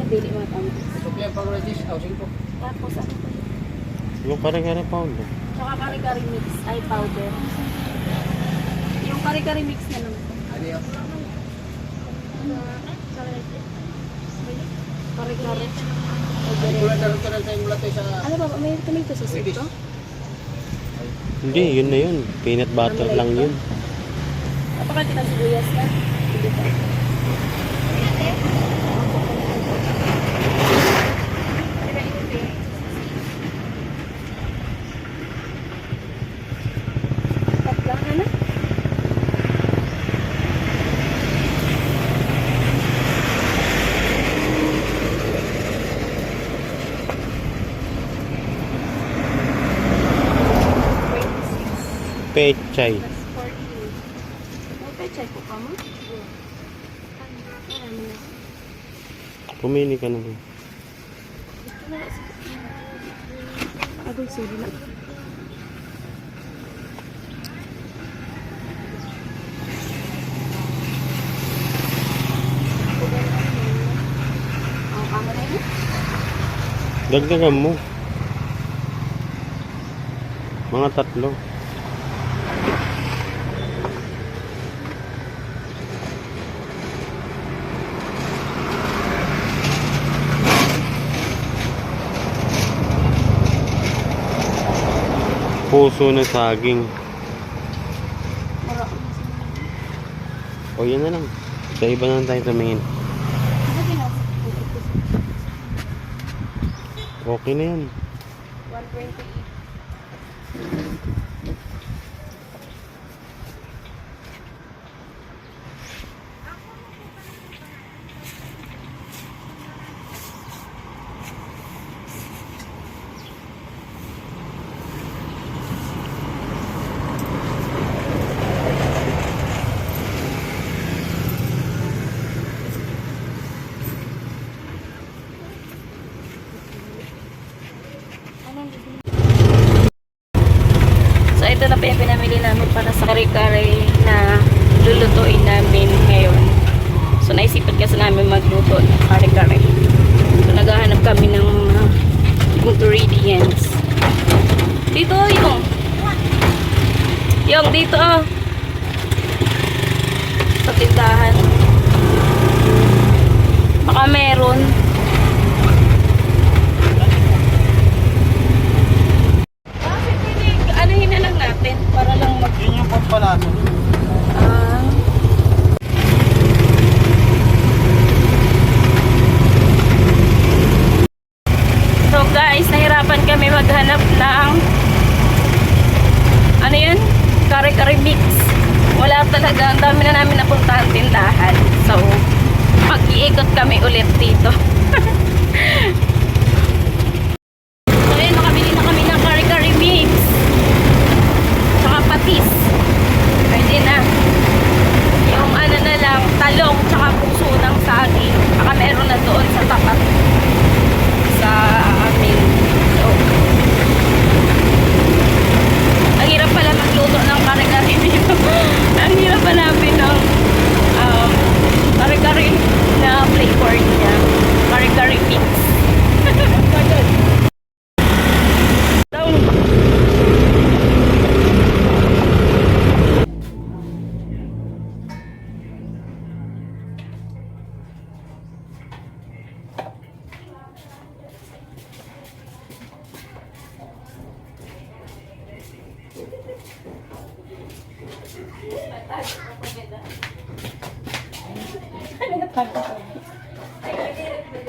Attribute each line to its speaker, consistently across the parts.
Speaker 1: yung daily matang. Tapos ano pa yun?
Speaker 2: Yung kare-kare pound.
Speaker 1: Tsaka kare-kare mix, ay powder. Yung kare-kare mix na lang. Kare-kare. Ano ba, may tomato sauce ito?
Speaker 2: Hindi, yun na yun. Peanut butter lang yun.
Speaker 1: Napakati ng sibuyas na. Hindi pa. Tatlo, ano?
Speaker 2: Pechay.
Speaker 1: Plus 14. May pechay po pa mo?
Speaker 2: Pumili ka na.
Speaker 1: Na. Agoy, sorry na.
Speaker 2: Dagdagan mo. Mga tatlo. Puso na saging. O yan na lang. Sa iba na lang tayo tumingin. Okay na yan.
Speaker 1: 128.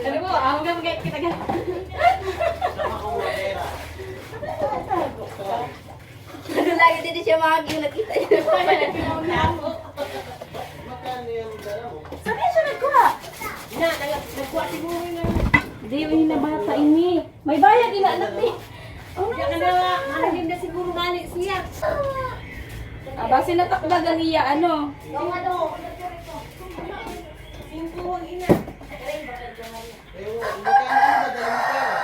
Speaker 1: Ano mo, ka mag kita ka.
Speaker 3: Ano lagi din siya makagilat kita niya.
Speaker 1: Kaya siya nagkuha? Na, nagkuha siguro na. Hindi, yun na bata ini. May bayad ina anak ni.
Speaker 3: Mahalin na siguro gani siya.
Speaker 1: Ah, base natakdagan niya, ano?
Speaker 3: Ano.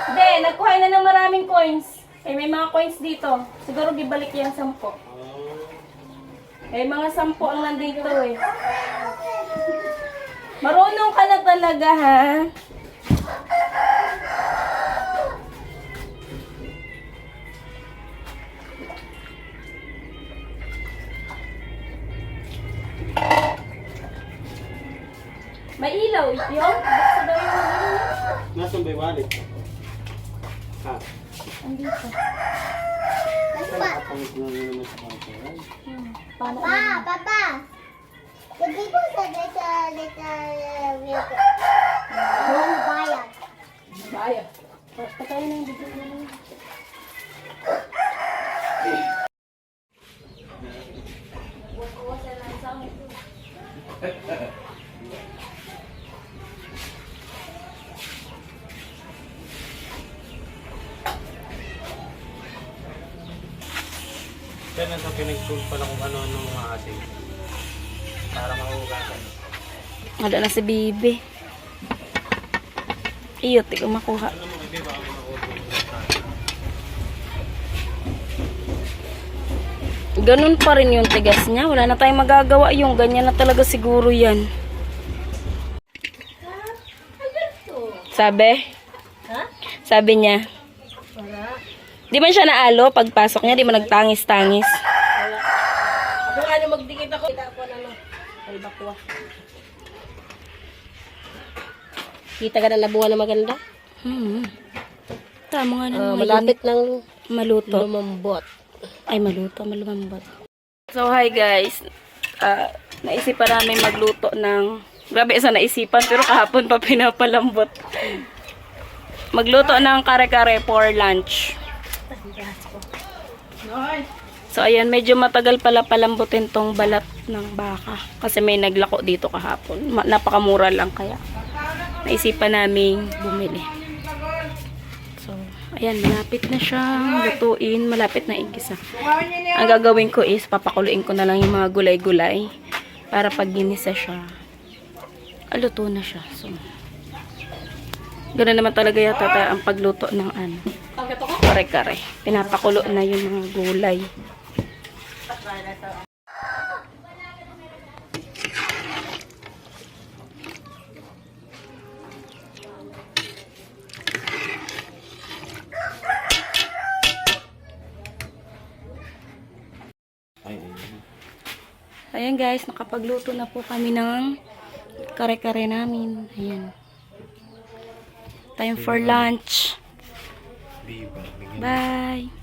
Speaker 1: Hindi, nagkuha na ng maraming coins. Eh, may mga coins dito. Siguro gibalik yan sampo. Eh, mga sampo ang nandito eh. Marunong ka na talaga, ha? May ilaw, yung? Buksan daw yung.
Speaker 2: Nasaan ba yung wallet? Ha?
Speaker 1: Andito.
Speaker 2: Kapangit na rin naman sa.
Speaker 1: Hmm. Paano?
Speaker 3: Pa, papa. Lagi ko sa data, data, data. Yung bayad.
Speaker 1: Baya. Patayin na yung bigla
Speaker 2: pinagsul pala kung ano-ano mga ating. Para mahugasan.
Speaker 1: Wala na si Bibi. Iyo, di ko makuha. Ganun pa rin yung tigas niya. Wala na tayong magagawa yung ganyan na talaga siguro yan. Sabi?
Speaker 3: Ha?
Speaker 1: Sabi niya.
Speaker 3: Wala.
Speaker 1: Di ba siya naalo pagpasok niya? Di ba nagtangis-tangis?
Speaker 3: Nga nung magdikit ako. Kita ko na no. Albakwa. Kita ka na nabunga na maganda?
Speaker 1: Hmm. Tama nga na.
Speaker 3: Ah,
Speaker 1: mga
Speaker 3: malapit ng.
Speaker 1: Maluto.
Speaker 3: lumambot.
Speaker 1: Ay, maluto. Malumambot. So, hi guys. Ah, naisipan namin magluto ng... Grabe, isa naisipan. Pero kahapon pa pinapalambot. Magluto ng kare-kare for lunch. So, ayan, medyo matagal pala palambutin tong balat ng baka. Kasi may naglako dito kahapon. Napakamura lang kaya. Naisipan namin bumili. So, ayan, malapit na siyang lutuin. Malapit na igisa. Ang gagawin ko is, papakuluin ko na lang yung mga gulay-gulay. Para pag ginisa siya, ah, luto na siya. So, Ganun naman talaga yata tayo ang pagluto ng ano. Kare-kare. Pinapakulo na yung mga gulay.
Speaker 2: Ayun.
Speaker 1: Ayan guys, nakapagluto na po kami ng kare-kare namin. Ayan. Time for lunch. Bye!